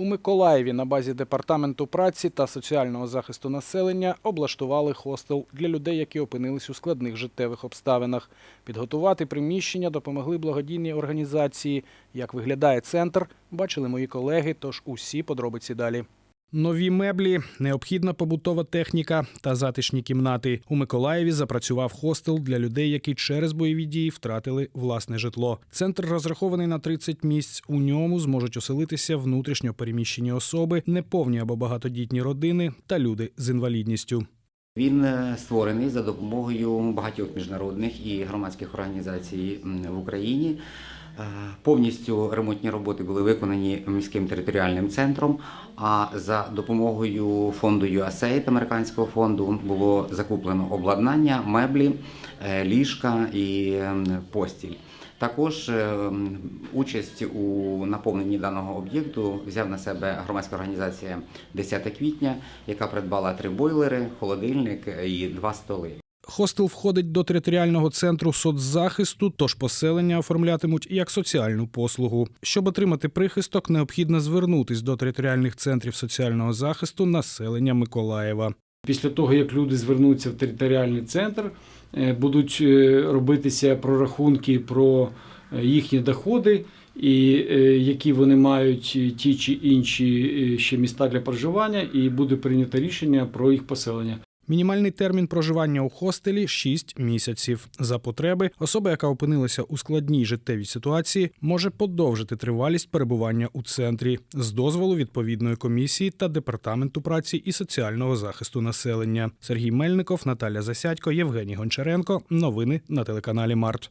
У Миколаєві на базі департаменту праці та соціального захисту населення облаштували хостел для людей, які опинились у складних життєвих обставинах. Підготувати приміщення допомогли благодійні організації. Як виглядає центр, бачили мої колеги. Тож усі подробиці далі. Нові меблі, необхідна побутова техніка та затишні кімнати. У Миколаєві запрацював хостел для людей, які через бойові дії втратили власне житло. Центр розрахований на 30 місць. У ньому зможуть оселитися внутрішньо переміщені особи, неповні або багатодітні родини та люди з інвалідністю. Він е, створений за допомогою багатьох міжнародних і громадських організацій в Україні. Е, Повністю ремонтні роботи були виконані міським територіальним центром. А за допомогою фонду USAID, американського фонду, було закуплено обладнання, меблі, е, ліжка і ем, постіль. Також е, участь у наповненні даного об'єкту взяв на себе громадська організація 10 квітня, яка придбала три бойлери, холодильник і два столи. Хостел входить до територіального центру соцзахисту, тож поселення оформлятимуть як соціальну послугу. Щоб отримати прихисток, необхідно звернутись до територіальних центрів соціального захисту населення Миколаєва. Після того, як люди звернуться в територіальний центр, е, будуть е, робитися прорахунки про е, їхні доходи і які вони мають ті чи інші ще міста для проживання, і буде прийнято рішення про їх поселення. Мінімальний термін проживання у хостелі 6 місяців. За потреби особа, яка опинилася у складній життєвій ситуації, може подовжити тривалість перебування у центрі з дозволу відповідної комісії та департаменту праці і соціального захисту населення. Сергій Мельников, Наталя Засядько, Євгеній Гончаренко. Новини на телеканалі Март.